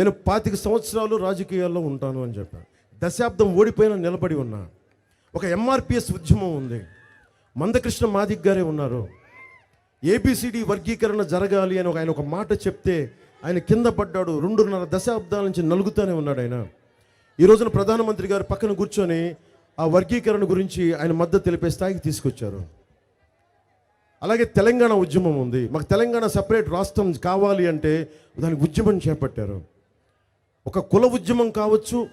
నేను పాతిక సంవత్సరాలు రాజకీయాల్లో ఉంటాను అని చెప్పాను. దశాబ్దం ఓడిపోయిన నిలబడి ఉన్నా. ఒక ఎంఆర్పిఎస్ ఉద్యమం ఉంది. మందకృష్ణ మాదిక్ గారే ఉన్నారు. ఏబిసిడి వర్గీకరణ జరగాలి అని ఒక ఆయన ఒక మాట చెప్తే ఆయన కింద పడ్డాడు. రెండున్నర దశాబ్దాల నుంచి నలుగుతూనే ఉన్నాడు ఆయన. ఈ రోజున ప్రధానమంత్రి గారు పక్కన కూర్చొని ఆ వర్గీకరణ గురించి ఆయన మద్దతు తెలిపే స్థాయికి తీసుకొచ్చారు. అలాగే తెలంగాణ ఉద్యమం ఉంది. మాకు తెలంగాణ సపరేట్ రాష్ట్రం కావాలి అంటే దానికి ఉద్యమం చేపట్టారు. ఒక కుల ఉద్యమం కావచ్చు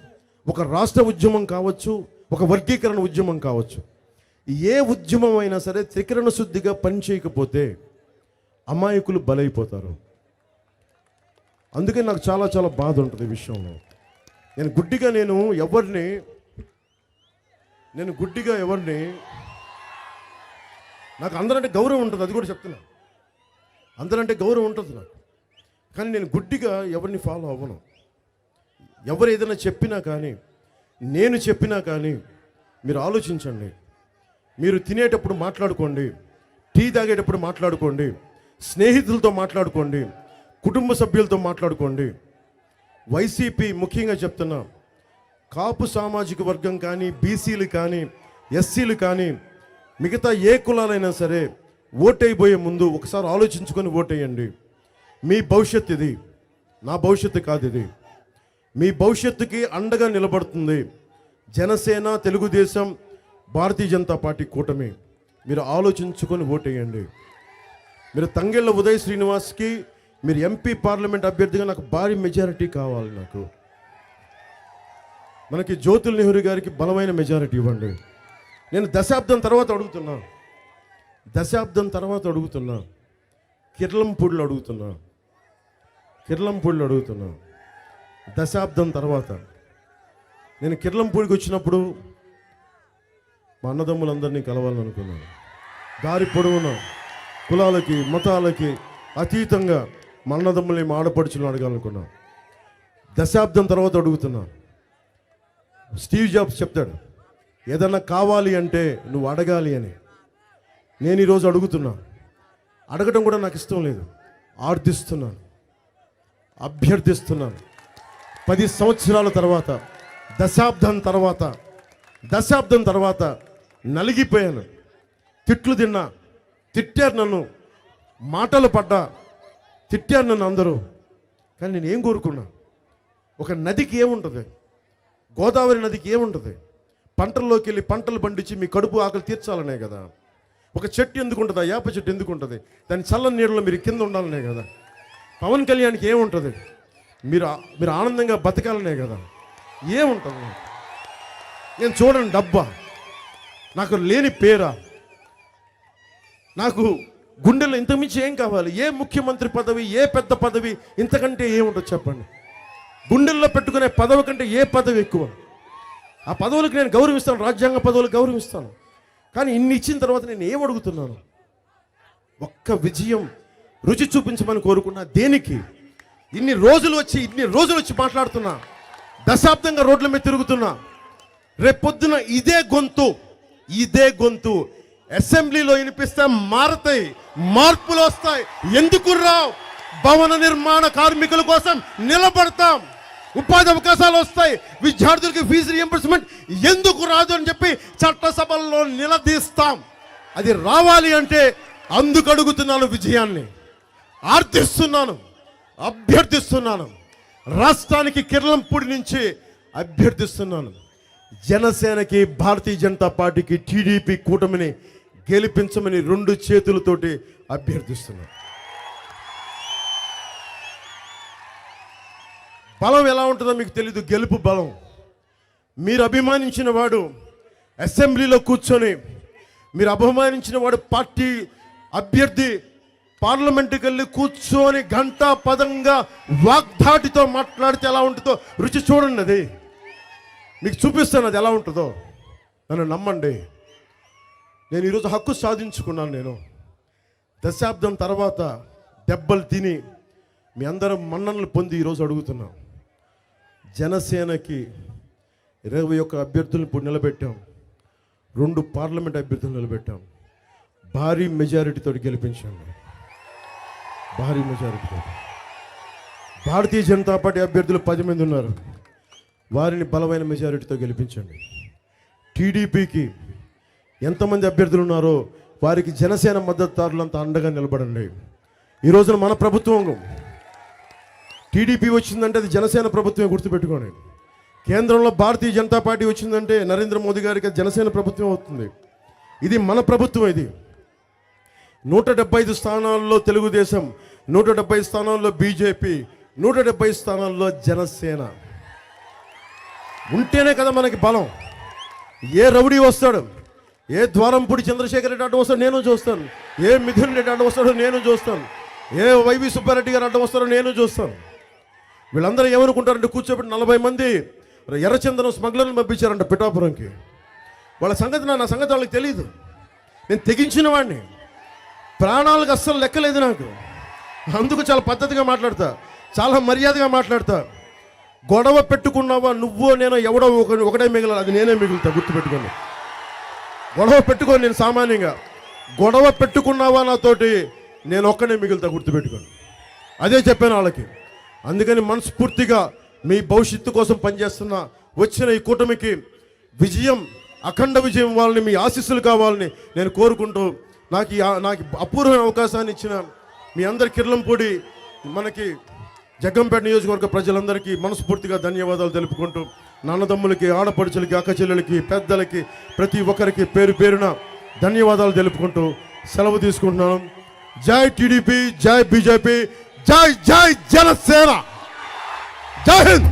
ఒక రాష్ట్ర ఉద్యమం కావచ్చు ఒక వర్గీకరణ ఉద్యమం కావచ్చు. ఏ ఉద్యమం అయినా సరే త్రికరణ శుద్ధిగా పనిచేయకపోతే అమాయకులు బలైపోతారు. అందుకే నాకు చాలా చాలా బాధ ఉంటుంది ఈ విషయంలో. నేను గుడ్డిగా నేను ఎవరిని నేను గుడ్డిగా ఎవరిని నాకు అందరంటే గౌరవం ఉంటుంది అది కూడా చెప్తున్నా. అందరంటే గౌరవం ఉంటుంది నాకు. కానీ నేను గుడ్డిగా ఎవరిని ఫాలో అవ్వను. ఎవరు ఏదైనా చెప్పినా కానీ నేను చెప్పినా కానీ మీరు ఆలోచించండి. మీరు తినేటప్పుడు మాట్లాడుకోండి టీ తాగేటప్పుడు మాట్లాడుకోండి స్నేహితులతో మాట్లాడుకోండి కుటుంబ సభ్యులతో మాట్లాడుకోండి. వైసీపీ ముఖ్యంగా చెప్తున్నా కాపు సామాజిక వర్గం కానీ బీసీలు కానీ ఎస్సీలు కానీ మిగతా ఏ కులాలైనా సరే ఓటైపోయే ముందు ఒకసారి ఆలోచించుకొని ఓటేయండి. మీ భవిష్యత్ ఇది నా భవిష్యత్తు కాదు ఇది. మీ భవిష్యత్తుకి అండగా నిలబడుతుంది. జనసేన తెలుగుదేశం భారతీయ జనతా పార్టీ కూటమి. మీరు ఆలోచించుకొని ఓటేయండి. మీరు తంగెళ్ళ ఉదయ్ శ్రీనివాస్కి మీరు ఎంపీ పార్లమెంట్ అభ్యర్థిగా నాకు భారీ మెజారిటీ కావాలి నాకు. మనకి జ్యోతుల్ నెహ్రూ గారికి బలమైన మెజారిటీ ఇవ్వండి. నేను దశాబ్దం తర్వాత అడుగుతున్నా. దశాబ్దం తర్వాత అడుగుతున్నా. కిర్లంపూడిలో అడుగుతున్నా. కిర్లంపూడిలో అడుగుతున్నా. దశాబ్దం తర్వాత నేను కిర్లంపూడికి వచ్చినప్పుడు మా అన్నదమ్ములందరినీ కలవాలనుకున్నాను. దారి పొడవున కులాలకి మతాలకి అతీతంగా మా అన్నదమ్ముల్ని మా ఆడపడుచులను అడగాలనుకున్నాను. దశాబ్దం తర్వాత అడుగుతున్నా స్టీవ్ జాబ్స్ చెప్తాడు ఏదన్నా కావాలి అంటే నువ్వు అడగాలి అని. నేను ఈరోజు అడుగుతున్నా అడగడం కూడా నాకు ఇష్టం లేదు. ఆర్థిస్తున్నాను అభ్యర్థిస్తున్నాను. పది సంవత్సరాల తర్వాత దశాబ్దం తర్వాత దశాబ్దం తర్వాత నలిగిపోయాను. తిట్లు తిన్నా తిట్టారు నన్ను మాటలు పడ్డా తిట్టారు నన్ను అందరూ. కానీ నేను ఏం కోరుకున్నా? ఒక నదికి ఏముంటుంది? గోదావరి నదికి ఏముంటుంది? పంటల్లోకి వెళ్ళి పంటలు పండించి మీ కడుపు ఆకలి తీర్చాలనే కదా. ఒక చెట్టు ఎందుకు ఉంటుంది వేప చెట్టు ఎందుకు ఉంటుంది దాని చల్లని నీళ్ళలో మీరు కింద ఉండాలనే కదా. పవన్ కళ్యాణ్కి ఏముంటుంది? మీరు మీరు ఆనందంగా బతకాలనే కదా. ఏముంటుంది? నేను చూడండి డబ్బా. నాకు లేని పేరా. నాకు గుండెలు ఇంతకుమించి ఏం కావాలి? ఏ ముఖ్యమంత్రి పదవి ఏ పెద్ద పదవి ఇంతకంటే ఏముంటుంది చెప్పండి? గుండెల్లో పెట్టుకునే పదవి కంటే ఏ పదవి ఎక్కువ? ఆ పదవులకు నేను గౌరవిస్తాను రాజ్యాంగ పదవులకు గౌరవిస్తాను. కానీ ఇన్ని ఇచ్చిన తర్వాత నేను ఏం అడుగుతున్నాను? ఒక్క విజయం రుచి చూపించమని కోరుకున్నా దేనికి? ఇన్ని రోజులు వచ్చి ఇన్ని రోజులు వచ్చి మాట్లాడుతున్నా. దశాబ్దంగా రోడ్ల మీద తిరుగుతున్నా. రేపొద్దున ఇదే గొంతు ఇదే గొంతు. అసెంబ్లీలో వినిపిస్తే మారతాయి మార్పులు వస్తాయి. ఎందుకు రావు? భవన నిర్మాణ కార్మికుల కోసం నిలబడతాం. ఉపాధి అవకాశాలు వస్తాయి. విద్యార్థులకి ఫీజు రియంబర్స్మెంట్ ఎందుకు రాదు అని చెప్పి చట్టసభల్లో నిలదీస్తాం. అది రావాలి అంటే అందుకు అడుగుతున్నాను విజయాన్ని. ఆర్థిస్తున్నాను అభ్యర్థిస్తున్నాను. రాష్ట్రానికి కిరణంపూడి నుంచి అభ్యర్థిస్తున్నాను. జనసేనకి భారతీయ జనతా పార్టీకి టీడీపీ కూటమిని గెలిపించమని రెండు చేతులతోటి అభ్యర్థిస్తున్నాను. బలం ఎలా ఉంటుందో మీకు తెలీదు గెలుపు బలం. మీరు అభిమానించిన వాడు అసెంబ్లీలో కూర్చొని మీరు అభిమానించిన వాడు పార్టీ అభ్యర్థి పార్లమెంట్కి వెళ్ళి కూర్చొని గంటా పదంగా వాగ్దాటితో మాట్లాడితే ఎలా ఉంటుందో రుచి చూడండి అది. మీకు చూపిస్తాను అది ఎలా ఉంటుందో. నన్ను నమ్మండి. నేను ఈరోజు హక్కు సాధించుకున్నాను నేను. దశాబ్దం తర్వాత దెబ్బలు తిని మీ అందరం మన్ననలు పొంది ఈరోజు అడుగుతున్నాం. జనసేనకి ఇరవై ఒక్క అభ్యర్థులను ఇప్పుడు నిలబెట్టాం. రెండు పార్లమెంట్ అభ్యర్థులు నిలబెట్టాం. భారీ మెజారిటీతో గెలిపించండి భారీ మెజారిటీ భారతీయ జనతా పార్టీ అభ్యర్థులు పది మంది ఉన్నారు. వారిని బలమైన మెజారిటీతో గెలిపించండి. టీడీపీకి ఎంతమంది అభ్యర్థులు ఉన్నారో వారికి జనసేన మద్దతుదారులంతా అండగా నిలబడండి. ఈ రోజున మన ప్రభుత్వం టీడీపీ వచ్చిందంటే అది జనసేన ప్రభుత్వమే గుర్తుపెట్టుకోండి. కేంద్రంలో భారతీయ జనతా పార్టీ వచ్చిందంటే నరేంద్ర మోదీ గారికి జనసేన ప్రభుత్వం అవుతుంది. ఇది మన ప్రభుత్వం ఇది. నూట డెబ్బై ఐదు స్థానాల్లో తెలుగుదేశం నూట డెబ్బై స్థానాల్లో బీజేపీ నూట డెబ్బై స్థానాల్లో జనసేన. ఉంటేనే కదా మనకి బలం. ఏ రౌడీ వస్తాడు? ఏ ద్వారంపూడి చంద్రశేఖర్ రెడ్డి అడ్డం వస్తాడు? నేను చూస్తాను. ఏ మిథున్ రెడ్డి అడ్డం వస్తాడో నేను చూస్తాను. ఏ వైవి సుబ్బారెడ్డి గారు అడ్డం వస్తాడో నేను చూస్తాను. వీళ్ళందరూ ఏమనుకుంటారంటే కూర్చోబెట్టి నలభై మంది ఎర్రచందనం స్మగ్లర్లు పంపించారంట పిఠాపురంకి. వాళ్ళ సంగతి నా సంగతి వాళ్ళకి తెలియదు నేను తెగించిన వాడిని. ప్రాణాలకు అస్సలు లెక్కలేదు నాకు. అందుకు చాలా పద్ధతిగా మాట్లాడతా. చాలా మర్యాదగా మాట్లాడతా. గొడవ పెట్టుకున్నావా నువ్వో నేను ఎవడో ఒక ఒకటే మిగలాలి. అది నేనే మిగులుతా గుర్తుపెట్టుకోండి. గొడవ పెట్టుకోని నేను సామాన్యంగా. గొడవ పెట్టుకున్నావా నాతోటి నేను ఒక్కనే మిగులుతా గుర్తుపెట్టుకోండి. అదే చెప్పాను వాళ్ళకి. అందుకని మనస్ఫూర్తిగా మీ భవిష్యత్తు కోసం పనిచేస్తున్న వచ్చిన ఈ కూటమికి విజయం అఖండ విజయం వాళ్ళని మీ ఆశీస్సులు కావాలని నేను కోరుకుంటూ నాకు నాకు అపూర్వమైన అవకాశాన్ని ఇచ్చిన మీ అందరి కిర్లంపూడి మనకి జగ్గంపేట నియోజకవర్గ ప్రజలందరికీ మనస్ఫూర్తిగా ధన్యవాదాలు తెలుపుకుంటూ నాన్నదమ్ములకి ఆడపడుచులకి అక్కచెల్లెలకి పెద్దలకి ప్రతి ఒక్కరికి పేరు పేరున ధన్యవాదాలు తెలుపుకుంటూ సెలవు తీసుకుంటున్నాను. జై టీడీపీ జై బీజేపీ జై జై జనసేన. జై హింద్!